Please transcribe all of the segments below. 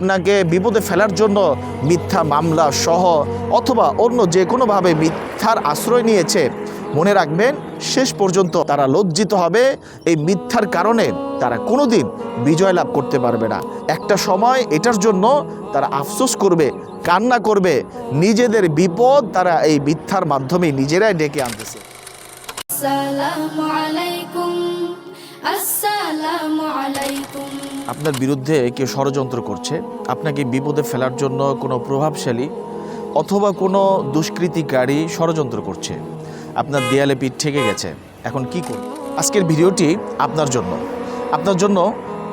আপনাকে বিপদে ফেলার জন্য মিথ্যা মামলা সহ অথবা অন্য যে কোনোভাবে মিথ্যার আশ্রয় নিয়েছে। মনে রাখবেন, শেষ পর্যন্ত তারা লজ্জিত হবে। এই মিথ্যার কারণে তারা কোনোদিন বিজয় লাভ করতে পারবে না। একটা সময় এটার জন্য তারা আফসোস করবে, কান্না করবে। নিজেদের বিপদ তারা এই মিথ্যার মাধ্যমে নিজেরাই ডেকে আনতেছে। আসসালামু আলাইকুম আসসালামু আলাইকুম। আপনার বিরুদ্ধে কেউ ষড়যন্ত্র করছে, আপনাকে বিপদে ফেলার জন্য কোনো প্রভাবশালী অথবা কোনো দুষ্কৃতিকারী ষড়যন্ত্র করছে। আপনার দেয়ালে পিঠ ঠেকে গেছে। এখন কি করব? আজকের ভিডিওটি আপনার জন্য। আপনার জন্য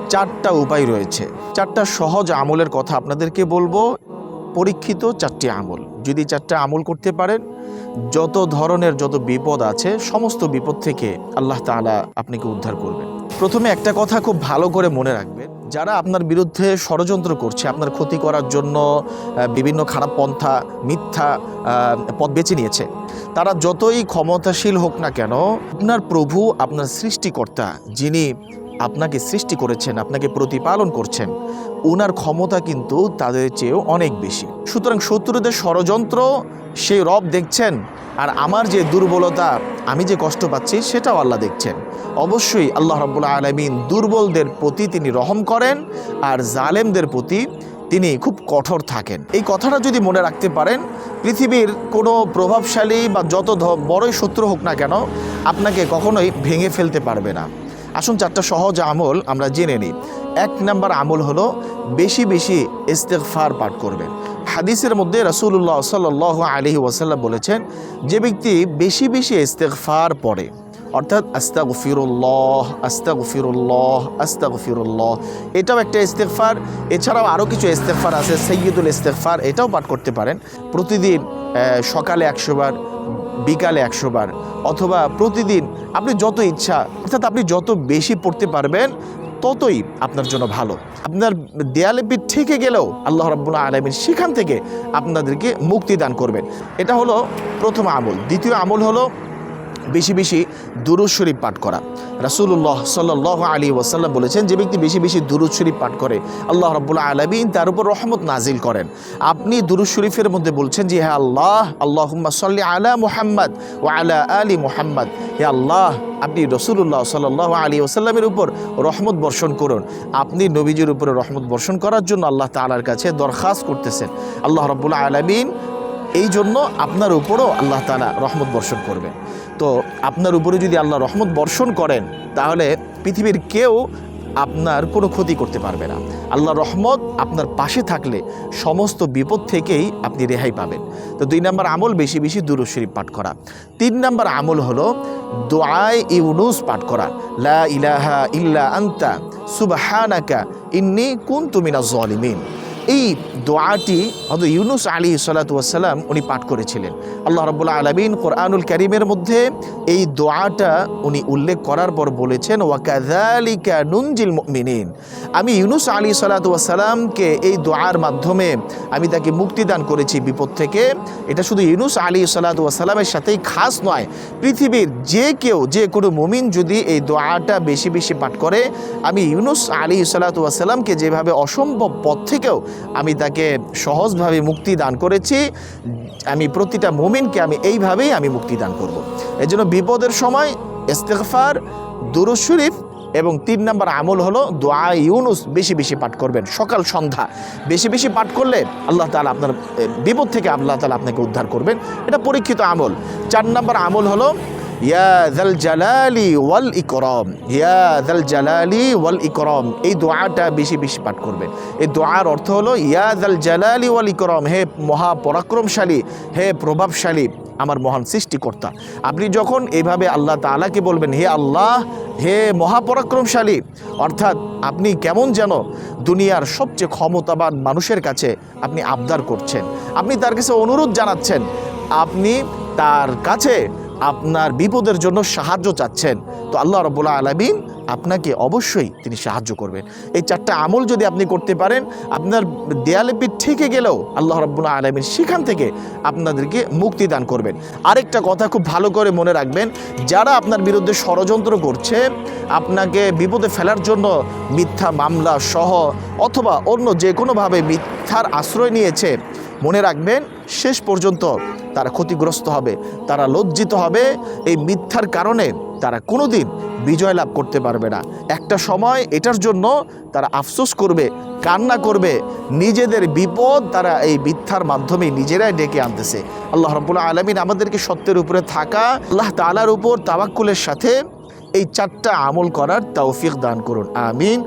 চারটা উপায় রয়েছে। চারটা সহজ আমলের কথা আপনাদেরকে বলব। পরীক্ষিত চারটি আমল। যদি চারটা আমল করতে পারেন, যত ধরনের যত বিপদ আছে, সমস্ত বিপদ থেকে আল্লাহ তাআলা আপনাকে উদ্ধার করবেন। প্রথমে একটা কথা খুব ভালো করে মনে রাখবেন, যারা আপনার বিরুদ্ধে ষড়যন্ত্র করছে, আপনার ক্ষতি করার জন্য বিভিন্ন খারাপ পন্থা, মিথ্যা পথ বেছে নিয়েছে, তারা যতই ক্ষমতাশীল হোক না কেন, আপনার প্রভু, আপনার সৃষ্টিকর্তা, যিনি আপনাকে সৃষ্টি করেছেন, আপনাকে প্রতিপালন করছেন। ওনার ক্ষমতা কিন্তু তাদের চেয়েও অনেক বেশি। সুতরাং শত্রুদের ষড়যন্ত্র, সেই রব দেখছেন, আর আমার যে দুর্বলতা, আমি যে কষ্ট পাচ্ছি, সেটাও আল্লাহ দেখছেন। অবশ্যই আল্লাহ রব্বুল্লা আলমিন দুর্বলদের প্রতি তিনি রহম করেন, আর জালেমদের প্রতি তিনি খুব কঠোর থাকেন। এই কথাটা যদি মনে রাখতে পারেন, পৃথিবীর কোনো প্রভাবশালী বা যত বড়ই শত্রু হোক না কেন, আপনাকে কখনোই ভেঙে ফেলতে পারবে না। আসুন চারটা সহজ আমল আমরা জেনে নিই। এক নাম্বার আমল হলো বেশি বেশি ইস্তেগফার পাঠ করবেন। হাদিসের মধ্যে রাসূলুল্লাহ সাল্লাহ আলহি ওয়াসাল্লাম বলেছেন, যে ব্যক্তি বেশি বেশি ইস্তেগফার পড়ে, অর্থাৎ আস্তাগফিরুল্লাহ আস্তাগফিরুল্লাহ আস্তাগফিরুল্লাহ, এটাও একটা ইস্তেগফার। এছাড়াও আরও কিছু ইস্তেগফার আছে সৈয়দুল ইস্তেগফার, এটাও পাঠ করতে পারেন। প্রতিদিন সকালে একশো বার বিকালে একশো বার অথবা প্রতিদিন আপনি যত ইচ্ছা, অর্থাৎ আপনি যত বেশি পড়তে পারবেন, ততই আপনার জন্য ভালো। আপনার দেয়ালে পিঠ থেকে গেলেও আল্লাহ রব্বুল আলমিন সেখান থেকে আপনাদেরকে মুক্তি দান করবেন। এটা হলো প্রথম আমল। দ্বিতীয় আমল হলো বেশি বেশি দুরুদ শরীফ পাঠ করা। রাসূলুল্লাহ সাল্লাহ আলী ওয়াসাল্লাম বলেছেন, যে ব্যক্তি বেশি বেশি দুরুদ শরীফ পাঠ করে, আল্লাহ রাব্বুল আলমিন তার উপর রহমত নাজিল করেন। আপনি দুরুদ শরীফের মধ্যে বলছেন যে হ্যাঁ আল্লাহ আল্লাহ সাল্লি আলা মুহাম্মদ ও আলা আলী মুহাম্মদ। হে আল্লাহ, আপনি রসুল্লাহ সাল্লাহ আলী ওসাল্লামের উপর রহমত বর্ষণ করুন। আপনি নবীজির উপরে রহমত বর্ষণ করার জন্য আল্লাহ তাআলার কাছে দরখাস্ত করতেছেন। আল্লাহ রব্বুল আলমিন এই জন্য আপনার উপরও আল্লাহ তালা রহমত বর্ষণ করবেন। তো আপনার উপরে যদি আল্লাহ রহমত বর্ষণ করেন, তাহলে পৃথিবীর কেউ আপনার কোনো ক্ষতি করতে পারবে না। আল্লাহ রহমত আপনার পাশে থাকলে সমস্ত বিপদ থেকেই আপনি রেহাই পাবেন। তো দুই নম্বর আমল বেশি বেশি দুরুদ শরীফ পাঠ করা। তিন নম্বর আমল হলো দোয়াই ইউনুস পাঠ করা। লা ইলাহা ইল্লা আন্তা, সুবহানাকা, ইন্নি কুনতু মিনাজ জালিমিন এই দোয়াটি হয়তো ইউনুস আলী সালাতাম উনি পাঠ করেছিলেন। আল্লাহ রবুল্লা আলমিন কোরআনুল করিমের মধ্যে এই দোয়াটা উনি উল্লেখ করার পর বলেছেন ওয়াকালিকা নুনজিল মিনিন আমি ইউনুস আলী সালাতামকে এই দোয়ার মাধ্যমে আমি তাকে মুক্তিদান করেছি বিপদ থেকে। এটা শুধু ইউনুস আলী সালাতামের সাথেই খাস নয়, পৃথিবীর যে কেউ, যে কোনো মুমিন যদি এই দোয়াটা বেশি বেশি পাঠ করে, আমি ইউনুস আলী সালাতামকে যেভাবে অসম্ভব পথ থেকেও আমি তাকে সহজভাবে মুক্তি দান করেছি। আমি প্রতিটা মুমিনকে আমি এইভাবেই আমি মুক্তি দান করব। এই জন্য বিপদের সময় ইস্তেগফার, দুরুদ শরীফ এবং তিন নম্বর আমল হলো দোয়া ইউনুস বেশি বেশি পাঠ করবেন সকাল সন্ধ্যা। বেশি বেশি পাঠ করলে আল্লাহ তালা আপনার বিপদ থেকে আল্লাহ তালা আপনাকে উদ্ধার করবেন। এটা পরীক্ষিত আমল। চার নম্বর আমল হলো ইয়া জাল জালালি ওয়াল ইকরম, ইয়া জাল জালালি ওয়াল ইকরম। এই দোয়াটা বেশি বেশি পাঠ করবেন এই দোয়ার অর্থ হলো, ইয়া জাল জালালি ওয়াল ইকরম, হে মহাপরাক্রমশালী, হে প্রভাবশালী, আমার মহান সৃষ্টিকর্তা। আপনি যখন এইভাবে আল্লাহ তাআলাকে বলবেন, হে আল্লাহ, হে মহাপরাক্রমশালী, অর্থাৎ আপনি কেমন যেন দুনিয়ার সবচেয়ে ক্ষমতাবান মানুষের কাছে আপনি আবদার করছেন, আপনি তার কাছে অনুরোধ জানাচ্ছেন, আপনি তার কাছে আপনার বিপদের জন্য সাহায্য চাচ্ছেন। তো আল্লাহ রবুল্লা আলমিন আপনাকে অবশ্যই তিনি সাহায্য করবেন। এই চারটা আমল যদি আপনি করতে পারেন, আপনার দেয়ালে পিঠ থেকে গেলেও আল্লাহ রাব্বুল আলমিন সেখান থেকে আপনাদেরকে মুক্তি দান করবেন। আরেকটা কথা খুব ভালো করে মনে রাখবেন, যারা আপনার বিরুদ্ধে ষড়যন্ত্র করছে, আপনাকে বিপদে ফেলার জন্য মিথ্যা মামলা সহ অথবা অন্য যে কোনোভাবে মিথ্যার আশ্রয় নিয়েছে, মনে রাখবেন, শেষ পর্যন্ত তারা ক্ষতিগ্রস্ত হবে, তারা লজ্জিত হবে। এই মিথ্যার কারণে তারা কোনোদিন বিজয় লাভ করতে পারবে না। একটা সময় এটার জন্য তারা আফসোস করবে, কান্না করবে। নিজেদের বিপদ তারা এই মিথ্যার মাধ্যমে নিজেরাই ডেকে আনতেছে। আল্লাহ রব্বুল্লাহ আলমিন আমাদেরকে সত্যের উপরে থাকা, আল্লাহ তালার উপর তাওয়াক্কুলের সাথে এই চারটা আমল করার তৌফিক দান করুন। আমিন।